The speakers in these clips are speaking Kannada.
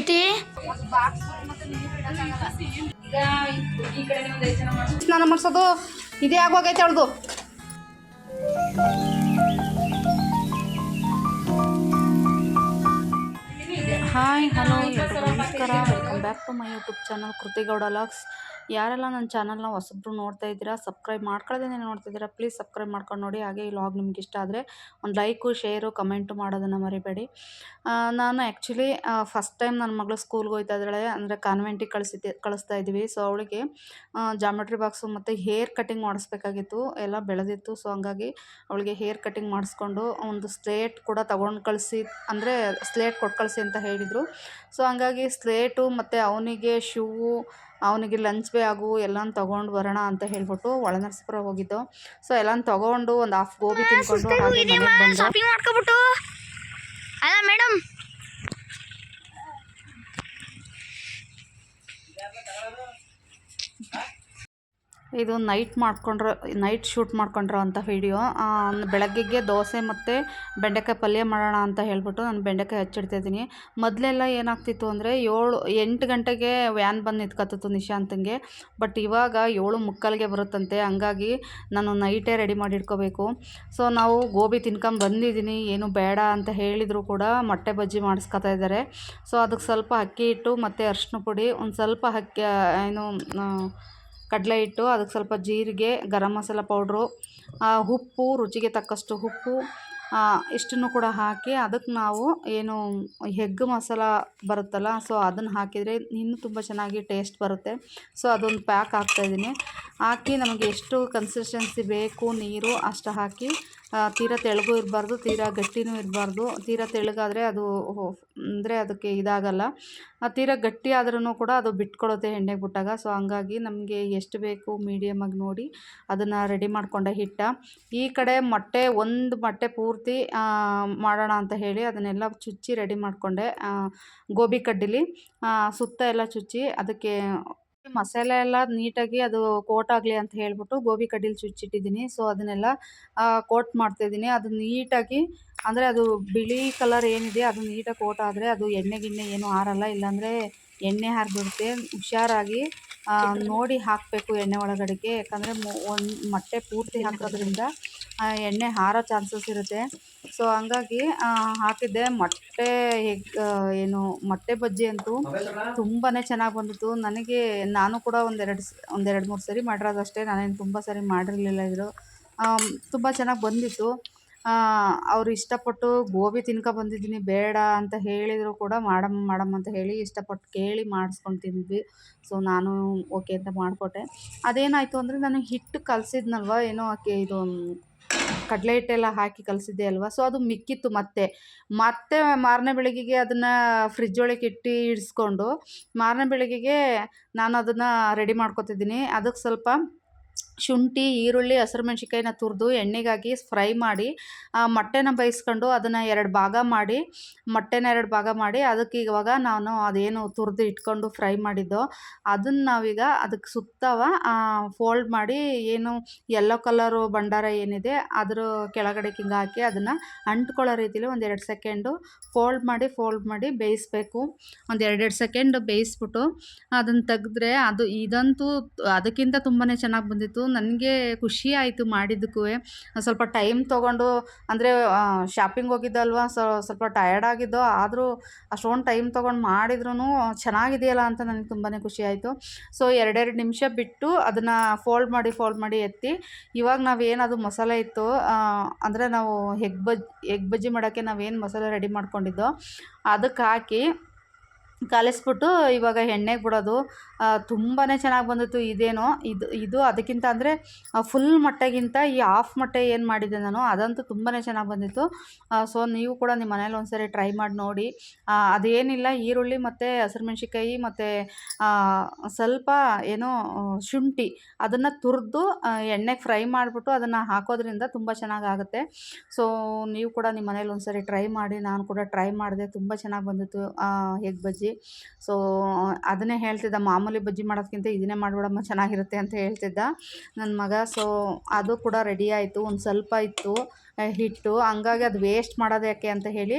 ಕೃತಿ ಸ್ನಾನ ಮಾಡಿಸೋದು ಇದೇ ಆಗೋಗೈತೆ ಅವಳದು. ಹಾಯ್ ಹಲೋ ನಮಸ್ಕಾರ. Welcome back to my YouTube channel Kruthi Gowda vlogs ಯಾರೆಲ್ಲ ನನ್ನ ಚಾನಲ್ನ ಹೊಸಬ್ರು ನೋಡ್ತಾ ಇದ್ದೀರಾ, ಸಬ್ಸ್ಕ್ರೈಬ್ ಮಾಡ್ಕೊಳ್ಳೋದೇ ನೋಡ್ತಿದ್ದೀರಾ, ಪ್ಲೀಸ್ ಸಬ್ಸ್ಕ್ರೈಬ್ ಮಾಡ್ಕೊಂಡು ನೋಡಿ, ಹಾಗೆ ಈ ಲಾಗ್ ನಿಮ್ಗೆ ಇಷ್ಟ ಆದರೆ ಒಂದು ಲೈಕು, ಶೇರು, ಕಮೆಂಟು ಮಾಡೋದನ್ನು ಮರಿಬೇಡಿ. ನಾನು ಆ್ಯಕ್ಚುಲಿ ಫಸ್ಟ್ ಟೈಮ್ ನನ್ನ ಮಗಳು ಸ್ಕೂಲ್ಗೆ ಹೋಗ್ತಾ ಇದ್ದಾಳೆ, ಅಂದರೆ ಕಾನ್ವೆಂಟಿಗೆ ಕಳಿಸಿದ್ದೆ, ಕಳಿಸ್ತಾ ಇದ್ದೀವಿ. ಸೊ ಅವಳಿಗೆ ಜಾಮೆಟ್ರಿ ಬಾಕ್ಸು ಮತ್ತು ಹೇರ್ ಕಟಿಂಗ್ ಮಾಡಿಸ್ಬೇಕಾಗಿತ್ತು, ಎಲ್ಲ ಬೆಳೆದಿತ್ತು. ಸೊ ಹಂಗಾಗಿ ಅವಳಿಗೆ ಹೇರ್ ಕಟಿಂಗ್ ಮಾಡಿಸ್ಕೊಂಡು ಒಂದು ಸ್ಲೇಟ್ ಕೂಡ ತೊಗೊಂಡು ಕಳಿಸಿ, ಅಂದರೆ ಸ್ಲೇಟ್ ಕೊಟ್ಟು ಕಳಿಸಿ ಅಂತ ಹೇಳಿದರು. ಸೊ ಹಂಗಾಗಿ ಸ್ಲೇಟು ಮತ್ತು ಅವನಿಗೆ ಶೂವು ಅವನಿಗೆ ಲಂಚ್ ವೇ ಆಗು ಎಲ್ಲಾನು ತಗೊಂಡು ಬರೋಣ ಅಂತ ಹೇಳ್ಬಿಟ್ಟು ಒಳನರಸೀಪುರ ಹೋಗಿದ್ದು. ಸೊ ಎಲ್ಲಾನು ತಗೊಂಡು ಒಂದು ಹಾಫ್ ಗೋಬಿ ತಿನ್ಕೊಂಡು ಹಾಗೆ ಮನೆಗೆ ಬಂದು ಶಾಪಿಂಗ್ ಮಾಡ್ಕೊಬಿಟ್ಟು? ಅಲ್ಲ ಮೇಡಮ್ ಇದು ನೈಟ್ ಮಾಡ್ಕೊಂಡ್ರೆ ನೈಟ್ ಶೂಟ್ ಮಾಡ್ಕೊಂಡ್ರೋ ಅಂಥ ವಿಡಿಯೋ ಬೆಳಗ್ಗೆಗೆ ದೋಸೆ ಮತ್ತು ಬೆಂಡೆಕಾಯಿ ಪಲ್ಯ ಮಾಡೋಣ ಅಂತ ಹೇಳ್ಬಿಟ್ಟು ನಾನು ಬೆಂಡೆಕಾಯಿ ಹಚ್ಚಿಡ್ತಿದ್ದೀನಿ. ಮೊದಲೆಲ್ಲ ಏನಾಗ್ತಿತ್ತು ಅಂದರೆ ಏಳು, ಎಂಟು ಗಂಟೆಗೆ ವ್ಯಾನ್ ಬಂದು ನಿಂತ್ಕೊತಿತ್ತು ನಿಶಾಂತಂಗೆ ಬಟ್ ಇವಾಗ ಏಳು ಮುಕ್ಕಾಲಿಗೆ ಬರುತ್ತಂತೆ. ಹಂಗಾಗಿ ನಾನು ನೈಟೇ ರೆಡಿ ಮಾಡಿ ಇಟ್ಕೋಬೇಕು ಸೊ ನಾವು ಗೋಬಿ ತಿನ್ಕೊಂಡು ಬಂದಿದ್ದೀನಿ. ಏನು ಬೇಡ ಅಂತ ಹೇಳಿದರೂ ಕೂಡ ಮೊಟ್ಟೆ ಬಜ್ಜಿ ಮಾಡಿಸ್ಕೊತಾ ಇದ್ದಾರೆ. ಸೊ ಅದಕ್ಕೆ ಸ್ವಲ್ಪ ಅಕ್ಕಿ ಹಿಟ್ಟು ಮತ್ತು ಅರಿಶಿನ ಪುಡಿ, ಒಂದು ಸ್ವಲ್ಪ ಅಕ್ಕಿ ಏನು ಕಡಲೆ ಹಿಟ್ಟು, ಅದಕ್ಕೆ ಸ್ವಲ್ಪ ಜೀರಿಗೆ, ಗರಂ ಮಸಾಲ ಪೌಡ್ರು ಉಪ್ಪು, ರುಚಿಗೆ ತಕ್ಕಷ್ಟು ಉಪ್ಪು ಇಷ್ಟನ್ನು ಕೂಡ ಹಾಕಿ ಅದಕ್ಕೆ ನಾವು ಏನು ಹೆಗ್ ಮಸಾಲ ಬರುತ್ತಲ್ಲ, ಸೊ ಅದನ್ನು ಹಾಕಿದರೆ ಇನ್ನೂ ತುಂಬ ಚೆನ್ನಾಗಿ ಟೇಸ್ಟ್ ಬರುತ್ತೆ. ಸೊ ಅದೊಂದು ಪ್ಯಾಕ್ ಹಾಕ್ತಾಯಿದ್ದೀನಿ ಹಾಕಿ ನಮಗೆ ಎಷ್ಟು ಕನ್ಸಿಸ್ಟೆನ್ಸಿ ಬೇಕು, ನೀರು ಅಷ್ಟು ಹಾಕಿ ತೀರಾ ತೆಳಗೂ ಇರಬಾರ್ದು, ತೀರಾ ಗಟ್ಟಿನೂ ಇರಬಾರ್ದು. ತೀರಾ ತೆಳಗಾದರೆ ಅದು ಅಂದರೆ ಅದಕ್ಕೆ ಇದಾಗಲ್ಲ. ತೀರಾ ಗಟ್ಟಿ ಆದ್ರೂ ಕೂಡ ಅದು ಬಿಟ್ಕೊಳ್ಳುತ್ತೆ ಎಣ್ಣೆಗೆ ಬಿಟ್ಟಾಗ. ಸೊ, ಹಂಗಾಗಿ ನಮಗೆ ಎಷ್ಟು ಬೇಕು ಮೀಡಿಯಮಾಗಿ ನೋಡಿ ಅದನ್ನು ರೆಡಿ ಮಾಡಿಕೊಂಡೆ ಹಿಟ್ಟ. ಈ ಕಡೆ ಮೊಟ್ಟೆ, ಒಂದು ಮೊಟ್ಟೆ ಪೂರ್ತಿ ಮಾಡೋಣ ಅಂತ ಹೇಳಿ ಅದನ್ನೆಲ್ಲ ಚುಚ್ಚಿ ರೆಡಿ ಮಾಡಿಕೊಂಡೆ. ಗೋಬಿ ಕಡ್ಡಿಲಿ ಸುತ್ತ ಎಲ್ಲ ಚುಚ್ಚಿ ಅದಕ್ಕೆ ಮಸಾಲೆ ಎಲ್ಲ ನೀಟಾಗಿ ಅದು ಕೋಟ್ ಆಗಲಿ ಅಂತ ಹೇಳ್ಬಿಟ್ಟು ಗೋಬಿ ಕಡ್ಡಿಲಿ ಚುಚ್ಚಿಟ್ಟಿದ್ದೀನಿ. ಸೊ ಅದನ್ನೆಲ್ಲ ಕೋಟ್ ಮಾಡ್ತಾಯಿದ್ದೀನಿ ಅದು ನೀಟಾಗಿ ಅಂದರೆ ಅದು ಬಿಳಿ ಕಲರ್ ಏನಿದೆ ಅದು ನೀಟಾಗಿ ಕೋಟ್ ಆದರೆ ಅದು ಎಣ್ಣೆ ಗಿಣ್ಣೆ ಏನು ಹಾರಲ್ಲ ಇಲ್ಲಾಂದರೆ ಎಣ್ಣೆ ಹಾರಿಬಿಡುತ್ತೆ. ಹುಷಾರಾಗಿ ನೋಡಿ ಹಾಕಬೇಕು ಎಣ್ಣೆ ಒಳಗಡೆಗೆ. ಯಾಕಂದರೆ ಒಂದು ಮೊಟ್ಟೆ ಪೂರ್ತಿ ಹಾಕೋದ್ರಿಂದ ಎಣ್ಣೆ ಹಾರೋ ಚಾನ್ಸಸ್ ಇರುತ್ತೆ. ಸೊ ಹಂಗಾಗಿ ಹಾಕಿದ್ದೆ ಮೊಟ್ಟೆ ಎಗ್ ಏನು ಮೊಟ್ಟೆ ಬಜ್ಜಿ ಅಂತೂ ತುಂಬಾ ಚೆನ್ನಾಗಿ ಬಂದಿತ್ತು. ನನಗೆ, ನಾನು ಕೂಡ ಒಂದೆರಡು ಒಂದೆರಡು ಮೂರು ಸರಿ ಮಾಡಿರೋದಷ್ಟೇ. ನಾನೇನು ತುಂಬ ಸರಿ ಮಾಡಿರಲಿಲ್ಲ ಇದ್ರು. ತುಂಬ ಚೆನ್ನಾಗಿ ಬಂದಿತ್ತು. ಅವ್ರು ಇಷ್ಟಪಟ್ಟು ಗೋಬಿ ತಿನ್ಕೊ ಬಂದಿದ್ದೀನಿ, ಬೇಡ ಅಂತ ಹೇಳಿದರು ಕೂಡ ಮಾಡಮ್ಮ ಮಾಡಮ್ಮ ಅಂತ ಹೇಳಿ ಇಷ್ಟಪಟ್ಟು ಕೇಳಿ ಮಾಡಿಸ್ಕೊಂಡು ತಿಂದ್ವಿ. ಸೊ ನಾನು ಓಕೆ ಅಂತ ಮಾಡಿಕೊಟ್ಟೆ. ಅದೇನಾಯಿತು ಅಂದರೆ, ನಾನು ಹಿಟ್ಟು ಕಲಸಿದ್ನಲ್ವ, ಏನೋ ಆಕೆ ಇದು ಕಡಲೆ ಹಿಟ್ಟೆಲ್ಲ ಹಾಕಿ ಕಲಸಿದ್ದೆ ಅಲ್ವಾ? ಸೊ ಅದು ಮಿಕ್ಕಿತ್ತು ಮತ್ತೆ. ಮತ್ತೆ ಮಾರನೇ ಬೆಳಗ್ಗೆಗೆ ಅದನ್ನು ಫ್ರಿಜ್ ಒಳಗೆ ಇಟ್ಟು ಇಡಿಸ್ಕೊಂಡು ಮಾರನೇ ಬೆಳಗ್ಗೆಗೆ ನಾನು ಅದನ್ನು ರೆಡಿ ಮಾಡ್ಕೊತಿದ್ದೀನಿ. ಅದಕ್ಕೆ ಸ್ವಲ್ಪ ಶುಂಠಿ, ಈರುಳ್ಳಿ, ಹಸಿರು ಮೆಣ್ಸಿನ್ಕಾಯಿನ ತುರಿದು ಎಣ್ಣೆಗಾಗಿ ಫ್ರೈ ಮಾಡಿ ಮೊಟ್ಟೆನ ಬೇಯಿಸ್ಕೊಂಡು ಅದನ್ನು ಎರಡು ಭಾಗ ಮಾಡಿ, ಮೊಟ್ಟೆನ ಎರಡು ಭಾಗ ಮಾಡಿ, ಅದಕ್ಕೆ ಇವಾಗ ನಾನು ಅದೇನು ತುರಿದು ಇಟ್ಕೊಂಡು ಫ್ರೈ ಮಾಡಿದ್ದೋ. ಅದನ್ನು ನಾವೀಗ ಅದಕ್ಕೆ ಸುತ್ತವ ಫೋಲ್ಡ್ ಮಾಡಿ ಏನು ಯೆಲ್ಲೋ ಕಲರು ಭಂಡಾರ ಏನಿದೆ ಅದರ ಕೆಳಗಡೆ ಹಿಂಗೆ ಹಾಕಿ ಅದನ್ನು ಅಂಟ್ಕೊಳ್ಳೋ ರೀತಿಲಿ ಒಂದು ಎರಡು ಸೆಕೆಂಡು ಫೋಲ್ಡ್ ಮಾಡಿ ಫೋಲ್ಡ್ ಮಾಡಿ ಬೇಯಿಸ್ಬೇಕು. ಒಂದು ಎರಡೆರಡು ಸೆಕೆಂಡ್ ಬೇಯಿಸ್ಬಿಟ್ಟು ಅದನ್ನು ತೆಗೆದ್ರೆ ಅದು ಇದಂತೂ ಅದಕ್ಕಿಂತ ತುಂಬಾ ಚೆನ್ನಾಗಿ ಬಂದಿತ್ತು. ನನಗೆ ಖುಷಿ ಆಯಿತು ಮಾಡಿದ್ದಕ್ಕೂ. ಸ್ವಲ್ಪ ಟೈಮ್ ತೊಗೊಂಡು, ಅಂದರೆ ಶಾಪಿಂಗ್ ಹೋಗಿದ್ದಲ್ವ, ಸೊ, ಸ್ವಲ್ಪ ಟಯರ್ಡ್ ಆಗಿದ್ದೋ, ಆದರೂ ಅಷ್ಟೊಂದು ಟೈಮ್ ತೊಗೊಂಡು ಮಾಡಿದ್ರೂ ಚೆನ್ನಾಗಿದೆಯಲ್ಲ ಅಂತ ನನಗೆ ತುಂಬಾ ಖುಷಿ ಆಯಿತು. ಸೊ ಎರಡೆರಡು ನಿಮಿಷ ಬಿಟ್ಟು ಅದನ್ನು ಫೋಲ್ಡ್ ಮಾಡಿ ಫೋಲ್ಡ್ ಮಾಡಿ ಎತ್ತಿ, ಇವಾಗ ನಾವೇನು ಅದು ಮಸಾಲೆ ಇತ್ತು ಅಂದರೆ ನಾವು ಎಗ್ ಬಜ್ ಎಗ್ ಬಜ್ಜಿ ಮಾಡೋಕ್ಕೆ ನಾವೇನು ಮಸಾಲೆ ರೆಡಿ ಮಾಡ್ಕೊಂಡಿದ್ದೋ ಅದಕ್ಕೆ ಹಾಕಿ, ಕಲಿಸ್ಬಿಟ್ಟು ಇವಾಗ ಎಣ್ಣೆಗೆ ಬಿಡೋದು ತುಂಬಾ ಚೆನ್ನಾಗಿ ಬಂದಿತ್ತು. ಇದೇನೋ, ಇದು ಇದು ಅದಕ್ಕಿಂತ ಅಂದರೆ ಫುಲ್ ಮೊಟ್ಟೆಗಿಂತ ಈ ಹಾಫ್ ಮೊಟ್ಟೆ ಏನು ಮಾಡಿದೆ ನಾನು, ಅದಂತೂ ತುಂಬಾ ಚೆನ್ನಾಗಿ ಬಂದಿತ್ತು. ಸೊ ನೀವು ಕೂಡ ನಿಮ್ಮ ಮನೇಲಿ ಒಂದ್ಸರಿ ಟ್ರೈ ಮಾಡಿ ನೋಡಿ. ಅದೇನಿಲ್ಲ, ಈರುಳ್ಳಿ ಮತ್ತು ಹಸಿರು ಮೆಣ್ಸಿನ್ಕಾಯಿ ಮತ್ತು ಸ್ವಲ್ಪ ಏನೋ ಶುಂಠಿ ಅದನ್ನು ತುರಿದು ಎಣ್ಣೆಗೆ ಫ್ರೈ ಮಾಡಿಬಿಟ್ಟು ಅದನ್ನು ಹಾಕೋದ್ರಿಂದ ತುಂಬ ಚೆನ್ನಾಗಾಗುತ್ತೆ ಸೊ ನೀವು ಕೂಡ ನಿಮ್ಮ ಮನೇಲಿ ಒಂದ್ಸರಿ ಟ್ರೈ ಮಾಡಿ, ನಾನು ಕೂಡ ಟ್ರೈ ಮಾಡಿದೆ, ತುಂಬ ಚೆನ್ನಾಗಿ ಬಂದಿತ್ತು ಎಗ್ ಬಜ್ಜಿ. ಸೊ ಅದನ್ನೇ ಹೇಳ್ತಿದ್ದ ಮಾಮೂಲಿ ಬಜ್ಜಿ ಮಾಡೋದಕ್ಕಿಂತ ಇದನ್ನೇ ಮಾಡಿಬಿಡಮ್ಮ ಚೆನ್ನಾಗಿರುತ್ತೆ ಅಂತ ಹೇಳ್ತಿದ್ದ. ನನ್ನ ಮಗ ಸೊ ಅದು ಕೂಡ ರೆಡಿ ಆಯಿತು ಒಂದು ಸ್ವಲ್ಪ ಇತ್ತು ಹಿಟ್ಟು. ಹಂಗಾಗಿ ಅದು ವೇಸ್ಟ್ ಮಾಡೋದು ಯಾಕೆ ಅಂತ ಹೇಳಿ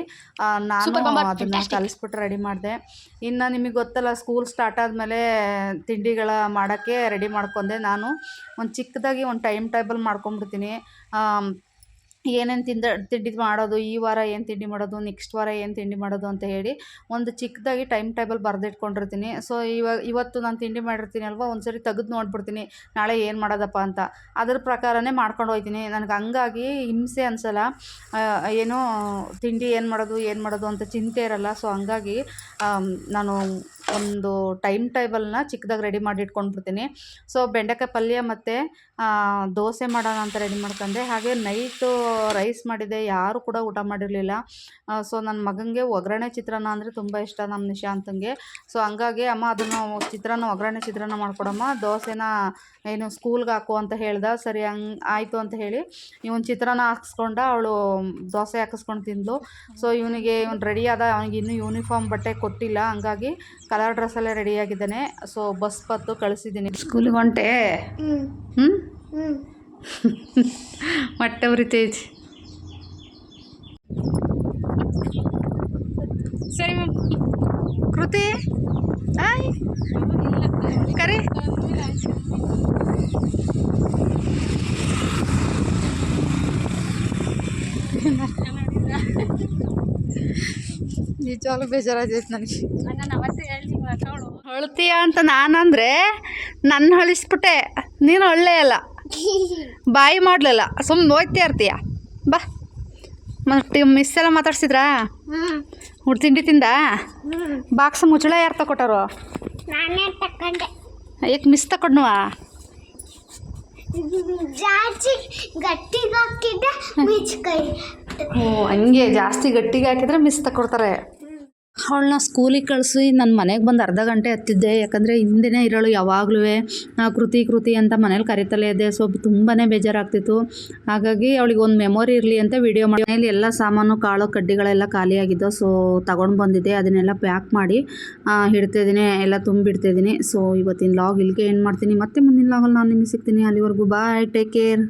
ನಾನು ಅದನ್ನು ಕಲಿಸ್ಬಿಟ್ಟು ರೆಡಿ ಮಾಡಿದೆ. ಇನ್ನು ನಿಮಗೆ ಗೊತ್ತಲ್ಲ ಸ್ಕೂಲ್ ಸ್ಟಾರ್ಟ್ ಆದಮೇಲೆ ತಿಂಡಿಗಳ ಮಾಡೋಕ್ಕೆ ರೆಡಿ ಮಾಡ್ಕೊಂಡೆ ನಾನು. ಒಂದು ಚಿಕ್ಕದಾಗಿ ಒಂದು ಟೈಮ್ ಟೇಬಲ್ ಮಾಡ್ಕೊಂಬಿಡ್ತೀನಿ ಏನೇನು ತಿಂದ, ತಿಂಡಿ ಮಾಡೋದು, ಈ ವಾರ ಏನು ತಿಂಡಿ ಮಾಡೋದು ನೆಕ್ಸ್ಟ್ ವಾರ ಏನು ತಿಂಡಿ ಮಾಡೋದು ಅಂತ ಹೇಳಿ ಒಂದು ಚಿಕ್ಕದಾಗಿ ಟೈಮ್ ಟೇಬಲ್ ಬರೆದಿಟ್ಕೊಂಡಿರ್ತೀನಿ. ಸೊ ಇವಾಗ ಇವತ್ತು ನಾನು ತಿಂಡಿ ಮಾಡಿರ್ತೀನಿ ಅಲ್ವಾ ಒಂದು ಸರಿ ತೆಗೆದು ನೋಡ್ಬಿಡ್ತೀನಿ. ನಾಳೆ ಏನು ಮಾಡೋದಪ್ಪ ಅಂತ. ಅದ್ರ ಪ್ರಕಾರನೇ ಮಾಡ್ಕೊಂಡು ಹೋಗ್ತೀನಿ ನನಗೆ ಹಂಗಾಗಿ ಹಿಂಸೆ ಅನ್ಸಲ್ಲ. ಏನು ತಿಂಡಿ ಏನು ಮಾಡೋದು ಏನು ಮಾಡೋದು ಅಂತ ಚಿಂತೆ ಇರಲ್ಲ. ಸೊ ಹಂಗಾಗಿ ನಾನು ಒಂದು ಟೈಮ್ ಟೇಬಲ್ನ ಚಿಕ್ಕದಾಗಿ ರೆಡಿ ಮಾಡಿ ಇಟ್ಕೊಂಡ್ಬಿಡ್ತೀನಿ ಸೊ ಬೆಂಡೆಕಾಯಿ ಪಲ್ಯ ಮತ್ತು ದೋಸೆ ಮಾಡೋಣ ಅಂತ ರೆಡಿ ಮಾಡ್ಕೊಂಡೆ. ಹಾಗೆ ನೈಟು ರೈಸ್ ಮಾಡಿದೆ ಯಾರು ಕೂಡ ಊಟ ಮಾಡಿರಲಿಲ್ಲ. ಸೊ ನನ್ನ ಮಗನಿಗೆ ಒಗ್ಗರಣೆ ಚಿತ್ರಾನ್ನ ಅಂದರೆ ತುಂಬ ಇಷ್ಟ ನಮ್ಮ ನಿಶಾಂತಂಗೆ ಸೊ ಹಂಗಾಗಿ ಅಮ್ಮ ಅದನ್ನು ಚಿತ್ರಾನ್ನ ಒಗ್ಗರಣೆ ಚಿತ್ರಾನ್ನ ಮಾಡ್ಕೊಡಮ್ಮ. ದೋಸೆನ ಏನು ಸ್ಕೂಲ್ಗೆ ಹಾಕು ಅಂತ ಹೇಳ್ದ. ಸರಿ ಹಂಗೆ ಆಯಿತು ಅಂತ ಹೇಳಿ ಇವನು ಚಿತ್ರಾನ್ನ ಹಾಕ್ಸ್ಕೊಂಡ ಅವಳು ದೋಸೆ ಹಾಕಿಸ್ಕೊಂಡು ತಿಂದ್ಲು. ಸೊ ಇವನಿಗೆ ಇವನು ರೆಡಿ ಆದ ಅವನಿಗೆ ಇನ್ನೂ ಯೂನಿಫಾರ್ಮ್ ಬಟ್ಟೆ ಕೊಟ್ಟಿಲ್ಲ. ಹಂಗಾಗಿ ಕಲರ್ ಡ್ರೆಸ್ಸಲ್ಲೇ ರೆಡಿಯಾಗಿದ್ದಾನೆ ಸೊ ಬಸ್ ಪತ್ತು ಕಳಿಸಿದ್ದೀನಿ ಸ್ಕೂಲಿಗೆ ಹೊಂಟೆ? ಹ್ಞೂ ಹೊಟ್ಟೆ ಉರಿತೈತಿ ಸರಿ ಮ್ಯಾಮ್ ಕೃತಿ ಆಯ್. ಕರಿ. ನಿಜವಾಗ್ಲೂ ಬೇಜಾರಾಗೈತೆ ನನಗೆ. ಅಳ್ತೀಯ ಅಂತ ನಾನಂದರೆ ನನ್ನ ಹೊಳಿಸ್ಬಿಟ್ಟೆ. ನೀನು ಒಳ್ಳೆ ಅಲ್ಲ. ಬಾಯಿ ಮಾಡ್ಲಲ್ಲ ಸುಮ್ಮನೆ ಹೋಗ್ತಾ ಇರ್ತೀಯ? ಬಾ. ಮತ್ತೆ ಮಿಸ್ ಎಲ್ಲ ಮಾತಾಡ್ಸಿದ್ರಾ? ಹುಡ್ ತಿಂಡಿ ತಿಂದ? ಬಾಕ್ಸ್ ಮುಚ್ಚಳ ಯಾರು ತಕೊಟ್ಟಾರು ಏಕ್ ಮಿಸ್ ಮಿಚ್ಕೈ ಓ ಹಂಗೆ ಜಾಸ್ತಿ ಗಟ್ಟಿಗೆ ಹಾಕಿದ್ರೆ ಮಿಸ್ ತಗೊಡ್ತಾರೆ ಅವಳನ್ನ ಸ್ಕೂಲಿಗೆ ಕಳಿಸಿ ನನ್ನ ಮನೆಗೆ ಬಂದು ಅರ್ಧ ಗಂಟೆ ಹತ್ತಿದ್ದೆ. ಯಾಕಂದರೆ ಹಿಂದೆನೇ ಇರೋಳು ಯಾವಾಗಲೂ ಕೃತಿ ಕೃತಿ ಅಂತ ಮನೇಲಿ ಕರಿತಲೇ ಇದ್ದೆ. ಸೊ ತುಂಬಾ ಬೇಜಾರಾಗ್ತಿತ್ತು. ಹಾಗಾಗಿ ಅವಳಿಗೆ ಒಂದು ಮೆಮೊರಿ ಇರಲಿ ಅಂತ ವಿಡಿಯೋ ಮಾಡಿ, ಮನೇಲಿ ಎಲ್ಲ ಸಾಮಾನು, ಕಾಳು, ಕಡ್ಡಿಗಳೆಲ್ಲ ಖಾಲಿಯಾಗಿದ್ದು ಸೊ, ತಗೊಂಡು ಬಂದಿದ್ದೆ. ಅದನ್ನೆಲ್ಲ ಪ್ಯಾಕ್ ಮಾಡಿ ಹಿಡ್ತಾಯಿದ್ದೀನಿ ಎಲ್ಲ ತುಂಬಿಡ್ತಿದ್ದೀನಿ ಸೊ, ಇವತ್ತಿನ ಲಾಗ್ ಇಲ್ಲಿಗೆ ಏನು ಮಾಡ್ತೀನಿ? ಮತ್ತೆ ಮುಂದಿನ ಲಾಗಲ್ಲಿ ನಾನು ನಿಮಗೆ ಸಿಗ್ತೀನಿ. ಅಲ್ಲಿವರೆಗೂ ಬಾಯ್, ಟೇಕ್ ಕೇರ್.